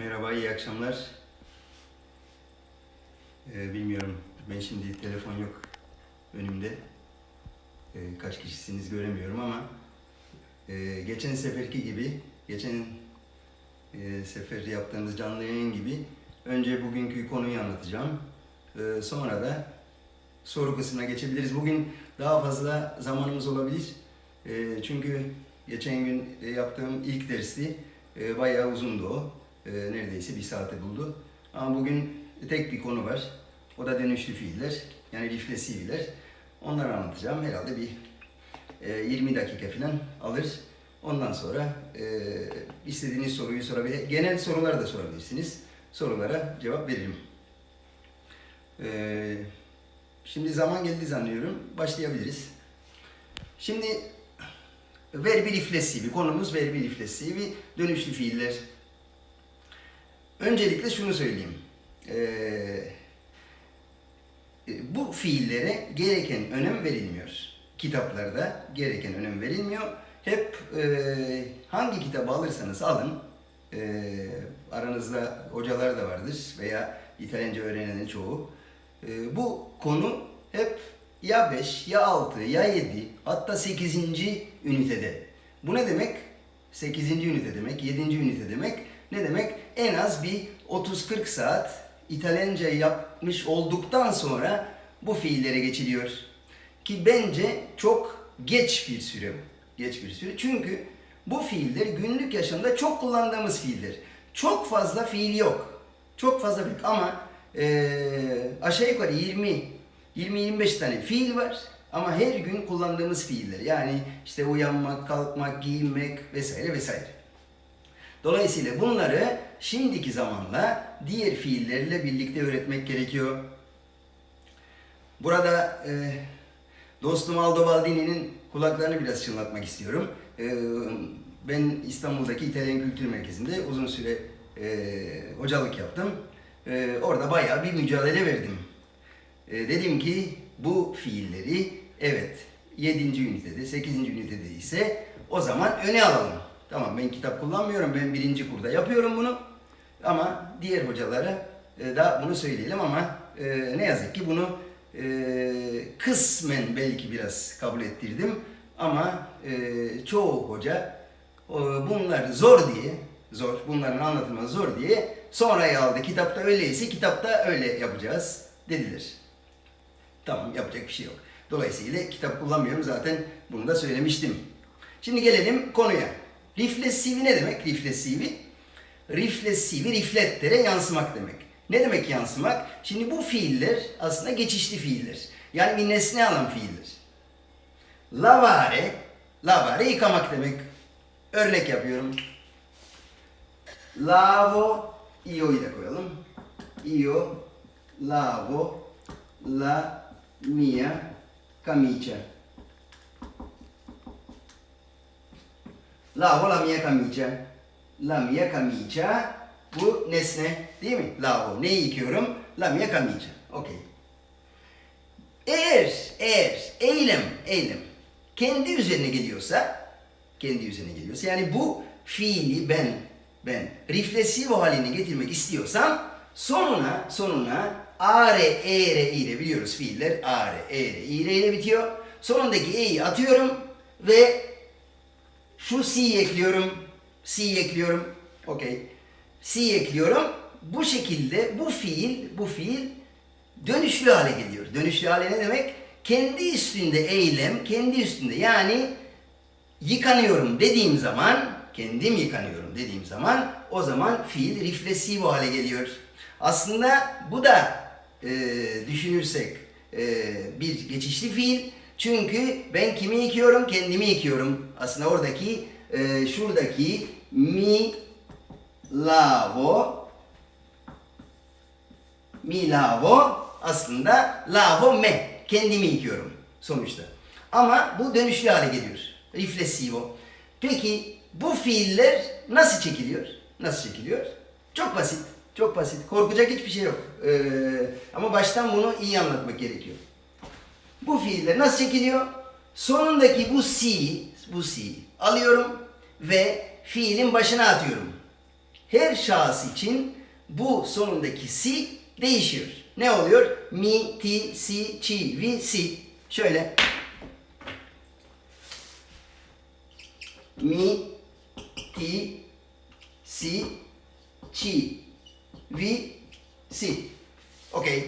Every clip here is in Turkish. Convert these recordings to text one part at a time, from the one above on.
Merhaba, iyi akşamlar. Ee, bilmiyorum, ben şimdi telefon yok önümde. Ee, kaç kişisiniz göremiyorum ama e, geçen seferki gibi, geçen e, sefer yaptığımız canlı yayın gibi önce bugünkü konuyu anlatacağım. Ee, sonra da soru kısmına geçebiliriz. Bugün daha fazla zamanımız olabilir. Ee, çünkü geçen gün e, yaptığım ilk dersti e, bayağı uzundu o. E, neredeyse bir saati buldu. Ama bugün tek bir konu var. O da dönüşlü fiiller. Yani riflesivler. Onları anlatacağım. Herhalde bir e, 20 dakika falan alır. Ondan sonra e, istediğiniz soruyu sorabilir. Genel sorular da sorabilirsiniz. Sorulara cevap veririm. E, şimdi zaman geldi zannediyorum. Başlayabiliriz. Şimdi verbi riflesivi. Konumuz verbi riflesivi. Dönüşlü fiiller. Öncelikle şunu söyleyeyim. Ee, bu fiillere gereken önem verilmiyor. Kitaplarda gereken önem verilmiyor. Hep e, hangi kitabı alırsanız alın, e, aranızda hocalar da vardır veya İtalyanca öğrenenin çoğu. E, bu konu hep ya 5, ya 6, ya 7, hatta 8. ünitede. Bu ne demek? 8. ünite demek, 7. ünite demek. Ne demek? En az bir 30-40 saat İtalyanca yapmış olduktan sonra bu fiillere geçiliyor. Ki bence çok geç bir süre bu. Geç bir süre. Çünkü bu fiiller günlük yaşamda çok kullandığımız fiiller. Çok fazla fiil yok. Çok fazla fiil ama eee aşağı yukarı 20 20-25 tane fiil var ama her gün kullandığımız fiiller. Yani işte uyanmak, kalkmak, giyinmek vesaire vesaire. Dolayısıyla bunları şimdiki zamanla diğer fiillerle birlikte öğretmek gerekiyor. Burada e, dostum Aldo Baldini'nin kulaklarını biraz çınlatmak istiyorum. E, ben İstanbul'daki İtalyan Kültür Merkezi'nde uzun süre e, hocalık yaptım. E, orada bayağı bir mücadele verdim. E, dedim ki bu fiilleri evet 7. ünitede, 8. ünitede ise o zaman öne alalım. Tamam ben kitap kullanmıyorum, ben birinci kurda yapıyorum bunu. Ama diğer hocalara e, da bunu söyleyelim ama e, ne yazık ki bunu e, kısmen belki biraz kabul ettirdim. Ama çoğu hoca bunlar zor diye, zor, bunların anlatılması zor diye sonraya aldı. Kitapta öyleyse kitapta öyle yapacağız dediler. Tamam yapacak bir şey yok. Dolayısıyla kitap kullanmıyorum zaten bunu da söylemiştim. Şimdi gelelim konuya. Riflesivi ne demek? Riflesivi. Riflesivi, riflettere yansımak demek. Ne demek yansımak? Şimdi bu fiiller aslında geçişli fiiller. Yani bir nesne alan fiiller. Lavare, lavare yıkamak demek. Örnek yapıyorum. Lavo, io'yu da koyalım. Io lavo la mia camicia. Lavo la mia camicia. La mia camicia bu nesne değil mi? Lavo. Neyi yıkıyorum? La mia camicia. Okey. Eğer, eğer eylem, eylem kendi üzerine geliyorsa, kendi üzerine geliyorsa yani bu fiili ben, ben riflesivo haline getirmek istiyorsam sonuna, sonuna are, ere, ire biliyoruz fiiller are, ere, ire ile bitiyor. Sonundaki e'yi atıyorum ve şu si ekliyorum, si ekliyorum, okey. Si ekliyorum. Bu şekilde bu fiil, bu fiil dönüşlü hale geliyor. Dönüşlü hale ne demek? Kendi üstünde eylem, kendi üstünde yani yıkanıyorum dediğim zaman, kendim yıkanıyorum dediğim zaman o zaman fiil riflesivo hale geliyor. Aslında bu da e, düşünürsek e, bir geçişli fiil. Çünkü ben kimi yıkıyorum? Kendimi yıkıyorum. Aslında oradaki e, şuradaki mi lavo mi lavo aslında lavo me. Kendimi yıkıyorum sonuçta. Ama bu dönüşlü hale geliyor. Riflesivo. Peki bu fiiller nasıl çekiliyor? Nasıl çekiliyor? Çok basit. Çok basit. Korkacak hiçbir şey yok. Ee, ama baştan bunu iyi anlatmak gerekiyor. Bu fiiller nasıl çekiliyor? Sonundaki bu si, bu si alıyorum ve fiilin başına atıyorum. her şahıs için bu sonundaki si değişiyor. Ne oluyor? Mi, ti, si, çi, vi, si. Şöyle. Mi, ti, si, çi, vi, si. Okey.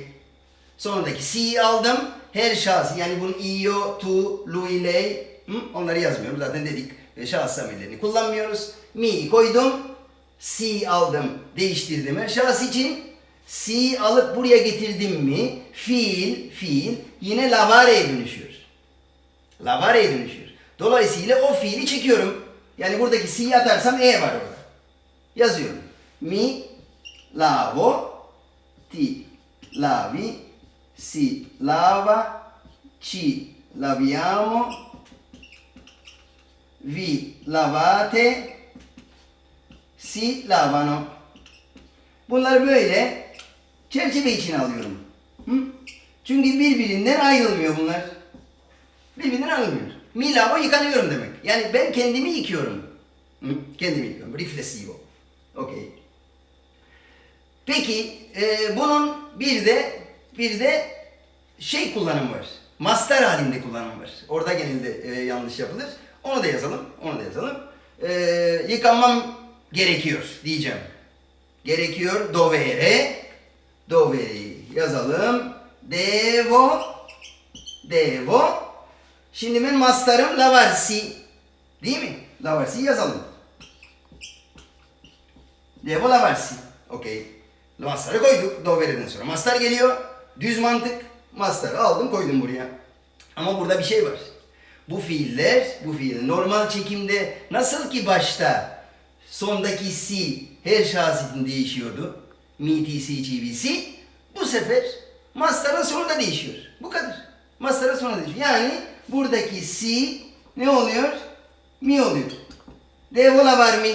Sonundaki si'yi aldım. Her şahıs yani bunun io, tu, lui, lei hı? onları yazmıyorum. Zaten dedik e, şahıs zamirlerini kullanmıyoruz. Mi'yi koydum. Si aldım. Değiştirdim. Her şahıs için si alıp buraya getirdim mi fiil, fiil yine lavare'ye dönüşüyor. Lavare'ye dönüşüyor. Dolayısıyla o fiili çekiyorum. Yani buradaki si'yi atarsam e var orada. Yazıyorum. Mi, lavo, ti, lavi, si lava, ci laviamo, vi lavate, si lavano. Bunları böyle çerçeve içine alıyorum. Hı? Çünkü birbirinden ayrılmıyor bunlar. Birbirinden ayrılmıyor. Mi lavo yıkanıyorum demek. Yani ben kendimi yıkıyorum. Hı? Kendimi yıkıyorum. Riflessivo. Okey. Peki e, bunun bir de bir de şey kullanımı var. Master halinde kullanım var. Orada genelde e, yanlış yapılır. Onu da yazalım. Onu da yazalım. E, yıkanmam gerekiyor diyeceğim. Gerekiyor dovere. Dovere'yi yazalım. Devo. Devo. Şimdi ben master'ım lavarsi. Değil mi? Lavarsi yazalım. Devo lavarsi. Okey. Master'ı koyduk Dovere'den sonra. Master geliyor. Düz mantık. Master'ı aldım koydum buraya. Ama burada bir şey var. Bu fiiller, bu fiiller normal çekimde nasıl ki başta sondaki si her şahıs için değişiyordu. Mi, ti, si, ci, si. Bu sefer master'ın sonunda değişiyor. Bu kadar. Master'ın sonunda değişiyor. Yani buradaki si ne oluyor? Mi oluyor. Devo lavar mi?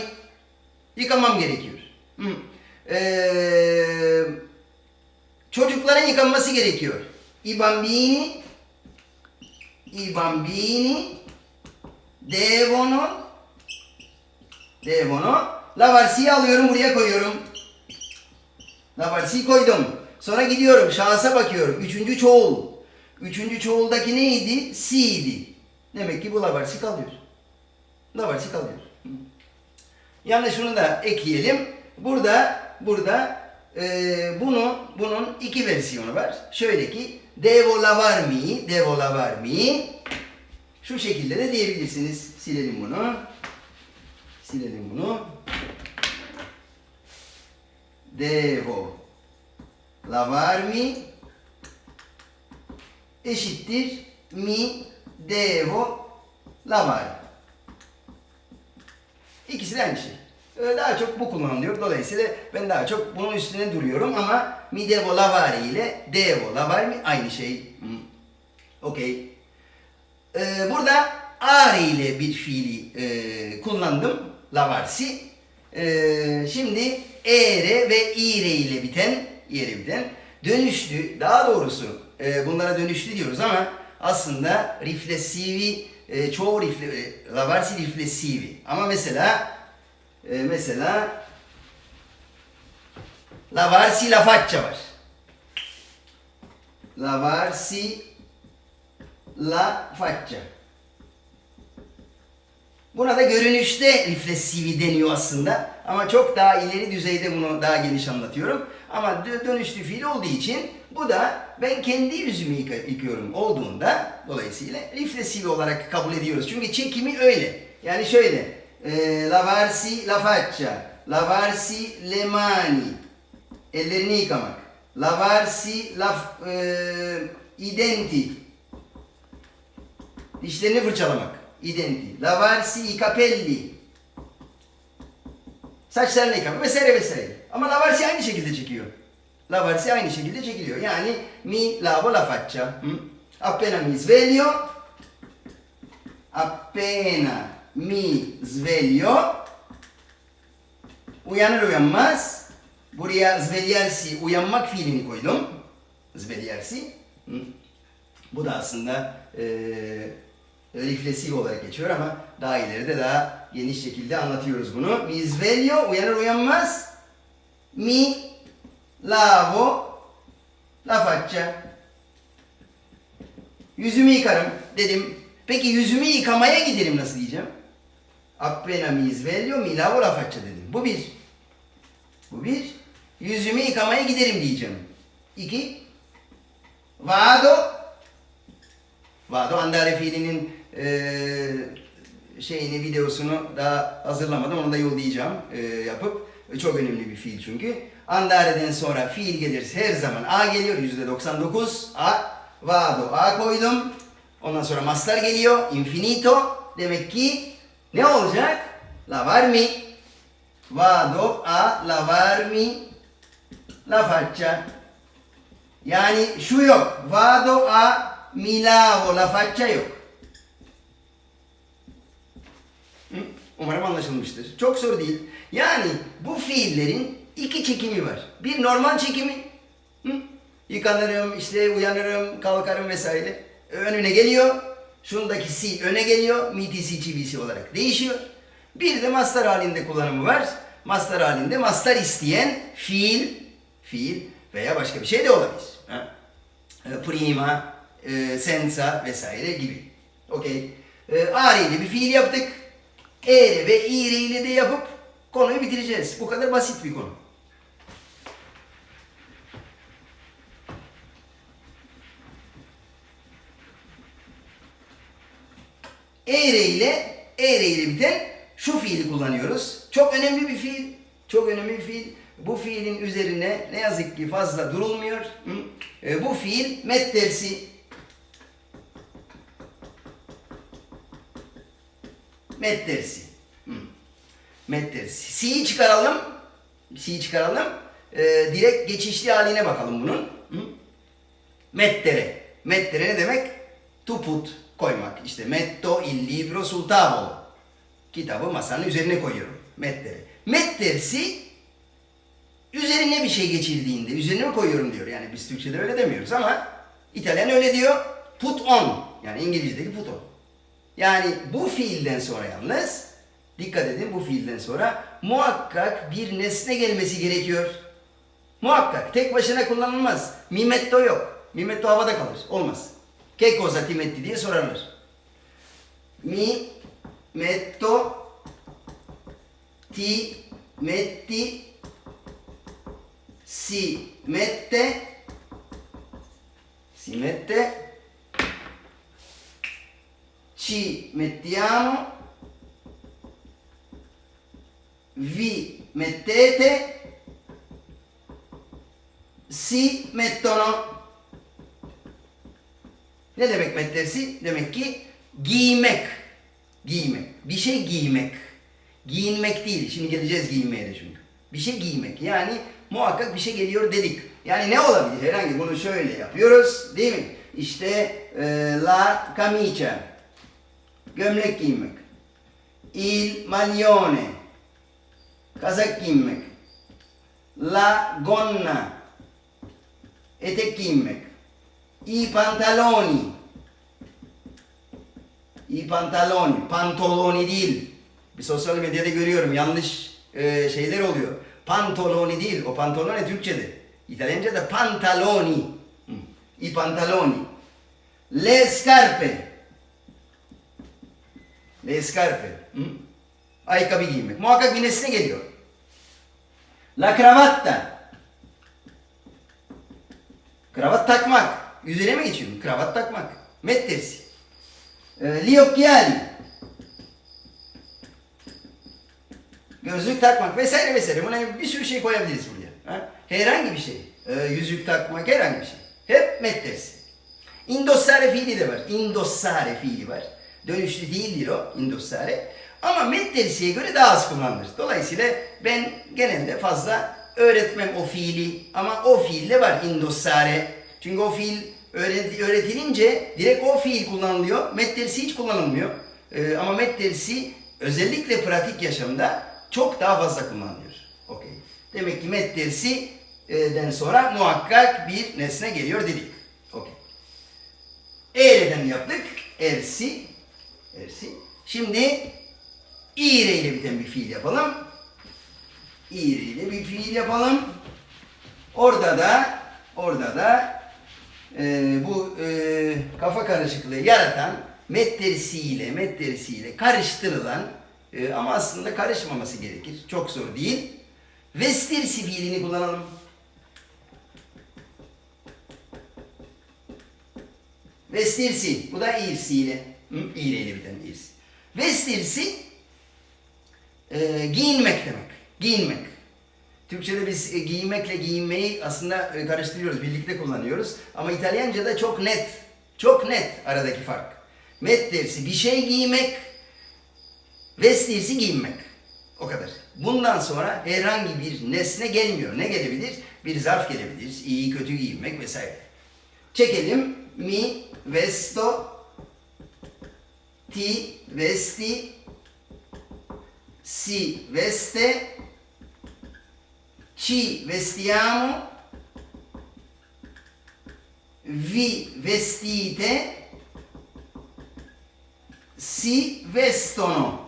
Yıkamam gerekiyor. Hı. Ee, çocukların yıkanması gerekiyor. I bambini i bambini devono devono lavarsi'yi alıyorum buraya koyuyorum. Lavarsi'yi koydum. Sonra gidiyorum şahsa bakıyorum. Üçüncü çoğul. Üçüncü çoğuldaki neydi? Si'ydi. Demek ki bu lavarsi kalıyor. Lavarsi kalıyor. Yani şunu da ekleyelim. Burada burada e, bunu bunun iki versiyonu var. Şöyle ki devo lavar mi, devo lavar mi. Şu şekilde de diyebilirsiniz. Silelim bunu. Silelim bunu. Devo lavar mi eşittir mi devo lavar. İkisi de aynı şey. Ee, Daha çok bu kullanılıyor. Dolayısıyla ben daha çok bunun üstüne duruyorum ama mi devo lavare ile devo lavare mi aynı şey. Hmm. Okey. Ee, burada are ile bir fiili e, kullandım. Lavarsi. Ee, şimdi ere ve ire ile biten, ire biten dönüşlü, daha doğrusu e, bunlara dönüşlü diyoruz ama aslında riflessivi, e, çoğu rifle, e, lavarsi riflessivi. Ama mesela e, mesela lavarsi la faccia var. Lavarsi la faccia. Buna da görünüşte riflessivi deniyor aslında. Ama çok daha ileri düzeyde bunu daha geniş anlatıyorum. Ama dö- dönüşlü fiil olduğu için bu da ben kendi yüzümü yıkıyorum olduğunda dolayısıyla riflessivi olarak kabul ediyoruz. Çünkü çekimi öyle. Yani şöyle e, lavarsi la faccia, lavarsi le mani, ellerini yıkamak. Lavarsi la e, i denti, dişlerini fırçalamak. I denti. Lavarsi i capelli, saçlarını yıkamak vesaire vesaire. Ama lavarsi aynı şekilde çekiyor. Lavarsi aynı şekilde çekiliyor. Yani mi lavo la faccia. Hı? Appena mi sveglio appena mi sveglio uyanır uyanmaz buraya svegliarsi uyanmak fiilini koydum. Svegliarsi. Hı? Bu da aslında eee riflesiv olarak geçiyor ama daha ileride daha geniş şekilde anlatıyoruz bunu. Mi sveglio uyanır uyanmaz mi lavo la faccia. Yüzümü yıkarım dedim. Peki yüzümü yıkamaya giderim nasıl diyeceğim? Appena mi sveglio mi lavo la faccia dedim. Bu bir. Bu bir. Yüzümü yıkamaya giderim diyeceğim. İki. Vado. Vado andare fiilinin eee şeyini videosunu daha hazırlamadım. Onu da yollayacağım eee, yapıp. Çok önemli bir fiil çünkü. Andare'den sonra fiil gelirse her zaman A geliyor. Yüzde 99 A. Vado A koydum. Ondan sonra mastar geliyor. Infinito. Demek ki ne olacak? Lavarmi. Vado a lavarmi la faccia. Yani şu yok. Vado a mi lavo la faccia yok. Umarım anlaşılmıştır. Çok soru değil. Yani bu fiillerin iki çekimi var. Bir normal çekimi. Hı? Yıkanırım, işte uyanırım, kalkarım vesaire. Önüne geliyor. Şundaki si öne geliyor. Mitisi çivisi olarak değişiyor. Bir de mastar halinde kullanımı var. Mastar halinde mastar isteyen fiil, fiil veya başka bir şey de olabilir. Ha? E, Prima, e, senza vesaire gibi. Okey. E, are ile bir fiil yaptık. Ere ve ire ile de yapıp konuyu bitireceğiz. Bu kadar basit bir konu. Ere ile ere ile biten şu fiili kullanıyoruz. Çok önemli bir fiil. Çok önemli bir fiil. Bu fiilin üzerine ne yazık ki fazla durulmuyor. Hı? E, bu fiil met dersi. Met dersi. Met dersi. Si'yi çıkaralım. Si'yi çıkaralım. E, direkt geçişli haline bakalım bunun. Mettere. Mettere ne demek? To put, koymak. İşte metto il libro sul tavolo. Kitabı masanın üzerine koyuyorum. Mettere. Mettersi üzerine bir şey geçirdiğinde üzerine mi koyuyorum diyor. Yani biz Türkçe'de öyle demiyoruz ama İtalyan öyle diyor. Put on. Yani İngilizce'deki put on. Yani bu fiilden sonra yalnız dikkat edin bu fiilden sonra muhakkak bir nesne gelmesi gerekiyor. Muhakkak. Tek başına kullanılmaz. Mimetto yok. Mimetto havada kalır. Olmaz. Che cosa ti metti diye sorarlar. Mi metto ti metti si mette si mette ci mettiamo vi mettete si mettono ne demek mettersi? Demek ki giymek. Giymek. Bir şey giymek. Giyinmek değil. Şimdi geleceğiz giyinmeye de çünkü. Bir şey giymek. Yani muhakkak bir şey geliyor dedik. Yani ne olabilir? Herhangi bunu şöyle yapıyoruz. Değil mi? İşte e, la camicia. Gömlek giymek. Il maglione. Kazak giymek. La gonna. Etek giymek. I pantaloni. I pantaloni. Pantoloni değil. Bir sosyal medyada görüyorum yanlış e, şeyler oluyor. Pantoloni değil. O pantolone Türkçe'de. İtalyanca'da pantaloni. I pantaloni. Le scarpe. Le scarpe. Hı? Ayakkabı giymek. Muhakkak bir nesne geliyor. La cravatta. Kravat takmak. Üzerine mi geçiyorum? Kravat takmak. Mettersi. E, gli occhiali. Gözlük takmak vesaire vesaire. Buna bir sürü şey koyabiliriz buraya. Ha? Herhangi bir şey. E, yüzük takmak herhangi bir şey. Hep mettersi. Indossare fiili de var. Indossare fiili var. Dönüşlü değildir o indossare. Ama mettersiye göre daha az kullanılır. Dolayısıyla ben genelde fazla öğretmem o fiili. Ama o fiil de var indossare. Çünkü o fiil öğret- öğretilince direkt o fiil kullanılıyor. Mettersi hiç kullanılmıyor. Ee, ama mettersi özellikle pratik yaşamda çok daha fazla kullanılıyor. Okey. Demek ki mettersi e, den sonra muhakkak bir nesne geliyor dedik. Okey. E'den yaptık. Ersi. Ersi. Şimdi ire ile biten bir fiil yapalım. İğriyle bir fiil yapalım. Orada da orada da e, bu e, kafa karışıklığı yaratan metterisiyle metterisiyle karıştırılan e, ama aslında karışmaması gerekir. Çok zor değil. Vestirsi fiilini kullanalım. Vestirsi. Bu da irsiyle. Hı? İğreyle biten irsi. Vestirsi e, giyinmek demek. Giyinmek. Türkçe'de biz e, giymekle giyinmeyi aslında e, karıştırıyoruz, birlikte kullanıyoruz. Ama İtalyanca'da çok net, çok net aradaki fark. Mettersi bir şey giymek, vestirsi giyinmek. O kadar. Bundan sonra herhangi bir nesne gelmiyor. Ne gelebilir? Bir zarf gelebilir. İyi kötü giyinmek vesaire. Çekelim. Mi vesto ti vesti si veste ci vestiamo vi vestite si vestono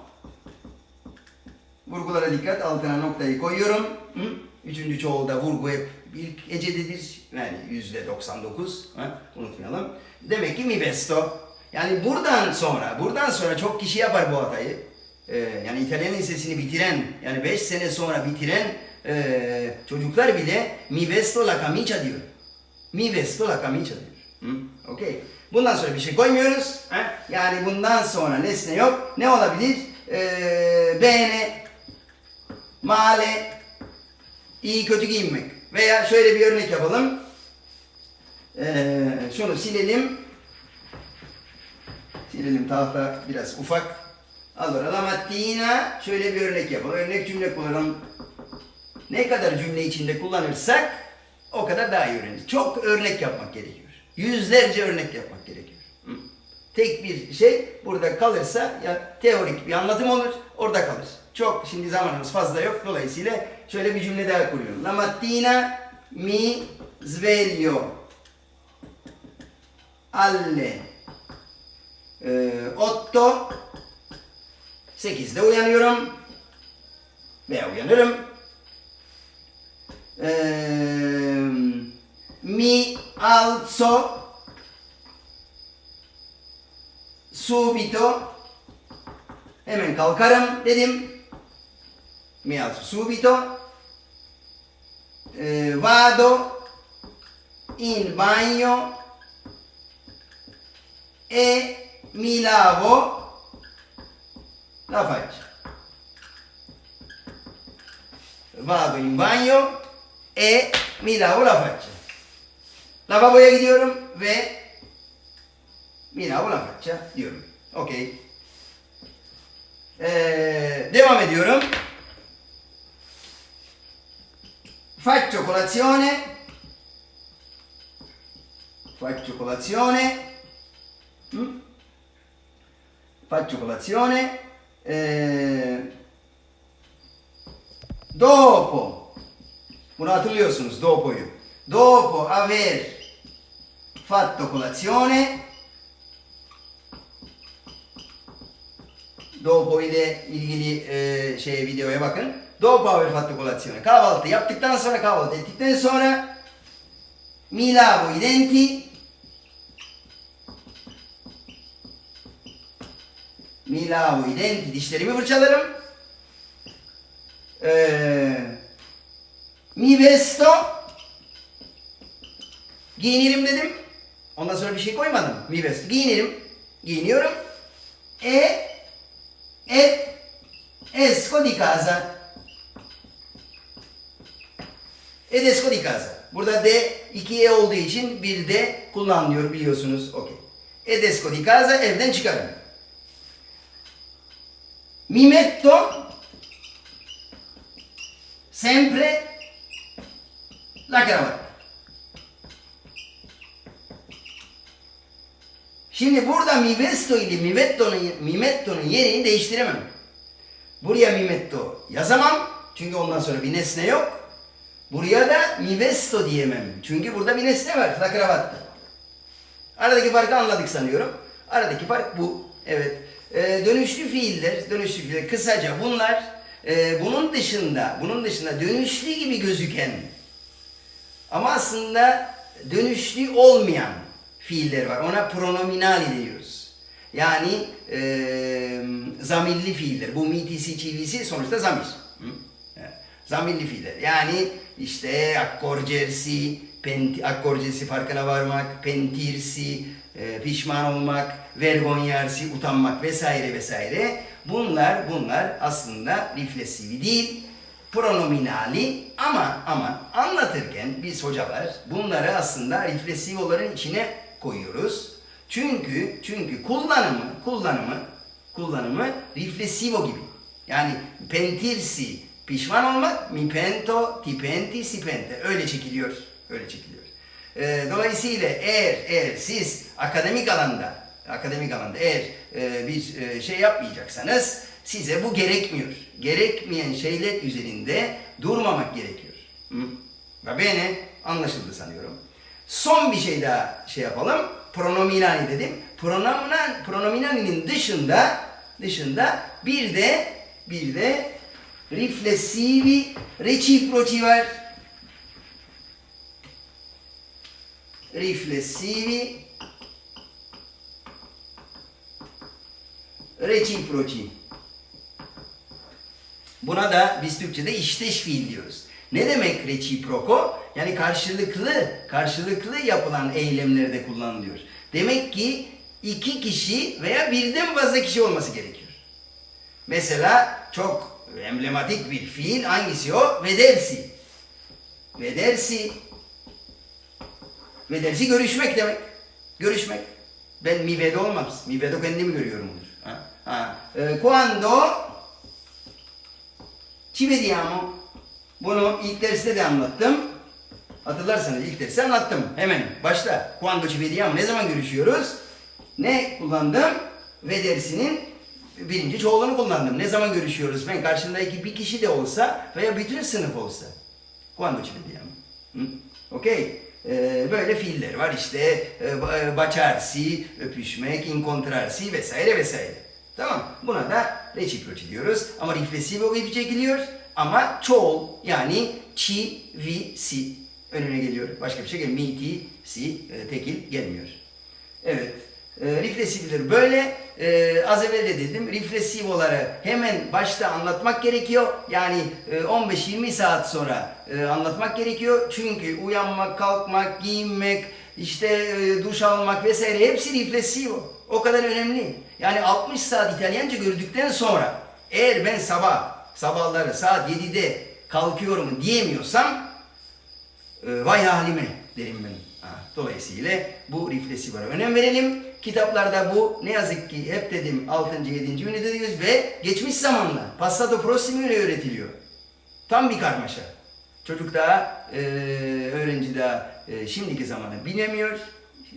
Vurgulara dikkat altına noktayı koyuyorum. Hı? Üçüncü çoğulda vurgu hep ilk hecededir. Yani yüzde 99. Ha? Unutmayalım. Demek ki mi vesto. Yani buradan sonra, buradan sonra çok kişi yapar bu hatayı. Ee, yani İtalyan lisesini bitiren, yani 5 sene sonra bitiren e, çocuklar bile mi vesto la camicia diyor. Mi vesto la camicia diyor. Hı? Okey. Bundan sonra bir şey koymuyoruz. Ha? Yani bundan sonra nesne yok. Ne olabilir? Ee, bene, male, iyi kötü giyinmek. Veya şöyle bir örnek yapalım. Ee, şunu silelim. Silelim tahta biraz ufak. Allora la mattina şöyle bir örnek yapalım. Örnek cümle kullanalım. Ne kadar cümle içinde kullanırsak o kadar daha iyi öğreniriz. Çok örnek yapmak gerekiyor. Yüzlerce örnek yapmak gerekiyor. Tek bir şey burada kalırsa ya teorik bir anlatım olur, orada kalır. Çok şimdi zamanımız fazla yok. Dolayısıyla şöyle bir cümle daha kuruyorum. La mattina mi sveglio alle e, otto 8'de uyanıyorum veya uyanırım. Alzo subito hemen kalkarım dedim. Mi alzo subito Eee, vado in bagno e mi lavo la faccia. Vado in bagno e mi lavo la faccia. Lavaboya gidiyorum ve la faccia diyorum. Okey. Ee, devam ediyorum. Faccio colazione. Faccio colazione. Mm? Faccio colazione. Ee, dopo. Bunu hatırlıyorsunuz dopo'yu. Dopo aver fatto colazione. Dopo ile ilgili e, şey videoya bakın. Dopo aver fatto colazione. Kahvaltı yaptıktan sonra kahvaltı ettikten sonra mi lavo i denti. Mi lavo i denti. Dişlerimi fırçalarım. Ee, mi vesto. Giyinirim dedim. Ondan sonra bir şey koymadım. Mi vesto. Giyinirim. Giyiniyorum. E et esco di casa. Ed esco di casa. Burada D 2E olduğu için bir D kullanılıyor biliyorsunuz. Okey. Ed esco di casa evden çıkarım. Mi metto sempre la cravatta. Şimdi burada mi vesto ile mi metto'nun mi metto'nun yerini değiştiremem. Buraya mi metto yazamam. Çünkü ondan sonra bir nesne yok. Buraya da mi vesto diyemem. Çünkü burada bir nesne var. La cravatta. Aradaki farkı anladık sanıyorum. Aradaki fark bu. Evet. Ee, dönüşlü fiiller, dönüşlü fiiller kısaca bunlar e, bunun dışında, bunun dışında dönüşlü gibi gözüken ama aslında dönüşlü olmayan fiiller var. Ona pronominali diyoruz. Yani e, zamirli fiiller. Bu mitisi, çivisi sonuçta zamir. Hı? Zamirli fiiller. Yani işte akkorcersi, penti, akkorcersi farkına varmak, pentirsi, e, pişman olmak, vergonyarsi, utanmak vesaire vesaire. Bunlar bunlar aslında riflesivi değil, pronominali ama ama anlatırken biz hocalar bunları aslında riflesivoların içine koyuyoruz. Çünkü çünkü kullanımı kullanımı kullanımı riflesivo gibi. Yani pentirsi pişman olmak mi pento ti penti si pente öyle çekiliyor. Öyle çekiliyor. Ee, dolayısıyla eğer eğer siz akademik alanda akademik alanda eğer e, bir e, şey yapmayacaksanız size bu gerekmiyor. Gerekmeyen şeyler üzerinde durmamak gerekiyor. Hı? Ve beni anlaşıldı sanıyorum. Son bir şey daha şey yapalım. Pronominali dedim. Pronominal, pronominalinin dışında dışında bir de bir de riflessivi reciproci var. Riflessivi reciproci. Buna da biz Türkçe'de işteş fiil diyoruz. Ne demek reciproco? Yani karşılıklı, karşılıklı yapılan eylemlerde kullanılıyor. Demek ki iki kişi veya birden fazla kişi olması gerekiyor. Mesela çok emblematik bir fiil hangisi o? Vedersi. Vedersi. Vedersi görüşmek demek. Görüşmek. Ben mi vedo olmaz. Mi vedo kendimi görüyorumdur. Ha? Ha. Eh, quando ci vediamo. Bunu ilk derste de anlattım. Hatırlarsanız ilk derste anlattım. Hemen başta. Quando ci vediamo. Ne zaman görüşüyoruz? Ne kullandım? Vedersinin birinci çoğulunu kullandım. Ne zaman görüşüyoruz? Ben karşımdaki bir kişi de olsa veya bütün sınıf olsa. Vediamo. Hı? Okey. Ee, böyle fiiller var işte e, ba- baciarsi, öpüşmek, incontrarsi vesaire vesaire. Tamam. Buna da reciproci diyoruz. Ama riflesivo gibi çekiliyor. Ama çoğul yani ci, vi, si önüne geliyor. Başka bir şey gelmiyor. Mi, ti, si, e, tekil gelmiyor. Evet. E, riflesivler böyle. E, az evvel de dedim. Riflesivoları hemen başta anlatmak gerekiyor. Yani e, 15-20 saat sonra e, anlatmak gerekiyor. Çünkü uyanmak, kalkmak, giyinmek, işte e, duş almak vesaire hepsi riflesivo. O kadar önemli. Yani 60 saat İtalyanca gördükten sonra eğer ben sabah sabahları saat 7'de kalkıyorum diyemiyorsam e, vay halime derim ben. Ha, Dolayısıyla bu riflesivara önem verelim. Kitaplarda bu ne yazık ki hep dedim 6. 7. ünite diyoruz ve geçmiş zamanla passato prossimo ile öğretiliyor. Tam bir karmaşa. Çocuk daha, e, öğrenci daha e, şimdiki zamanı bilemiyor.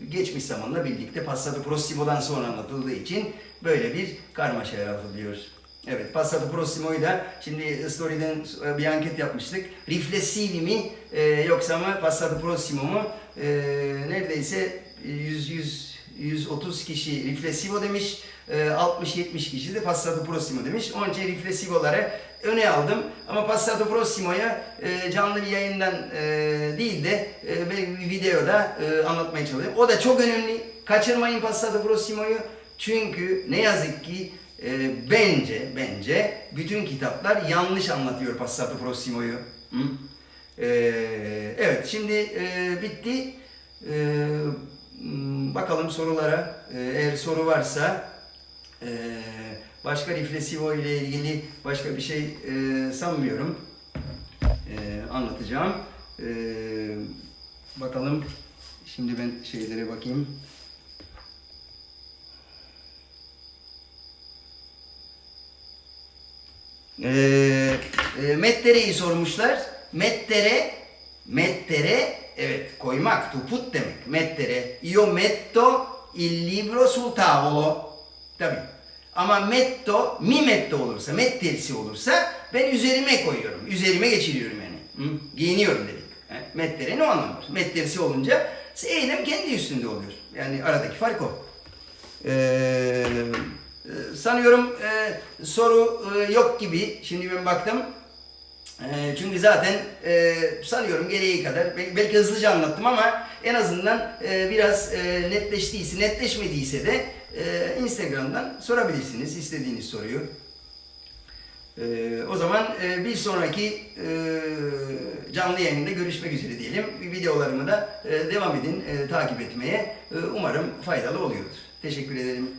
Geçmiş zamanla birlikte passato prossimo'dan sonra anlatıldığı için böyle bir karmaşa yaratılıyor. Evet, passato prossimo'yu da şimdi story'den e, bir anket yapmıştık. Riflessivi mi e, yoksa mı passato prossimo mu? E, neredeyse 100 100 130 kişi riflessivo demiş. e, 60-70 kişi de passato prossimo demiş. Onun için öne aldım. Ama passato prossimo'ya e, canlı bir yayından e, değil de e, bir videoda e, anlatmaya çalışıyorum. O da çok önemli. Kaçırmayın passato prossimo'yu. Çünkü ne yazık ki e, bence bence bütün kitaplar yanlış anlatıyor passato prossimo'yu. E, evet şimdi e, bitti. E, bakalım sorulara. Eğer soru varsa e, başka riflesivo ile ilgili başka bir şey e, sanmıyorum. E, anlatacağım. E, bakalım. Şimdi ben şeylere bakayım. Ee, e, Mettere'yi sormuşlar. Mettere, mettere, evet koymak, to put demek. Mettere. Io metto il libro sul tavolo. Tabii. Ama metto, mi metto olursa, mettersi olursa ben üzerime koyuyorum. Üzerime geçiriyorum yani. Hı? Giyiniyorum dedik. He? Mettere ne anlamı var? Mettersi olunca eylem kendi üstünde oluyor. Yani aradaki fark o. Ee, Ee, sanıyorum e, soru e, yok gibi. Şimdi ben baktım. E, çünkü zaten e, sanıyorum gereği kadar bel- belki hızlıca anlattım ama en azından e, biraz e, netleştiyse, netleşmediyse de e, Instagram'dan sorabilirsiniz istediğiniz soruyu. E, o zaman e, bir sonraki e, canlı yayında görüşmek üzere diyelim. Videolarımı da e, devam edin e, takip etmeye. E, umarım faydalı oluyordur. Teşekkür ederim.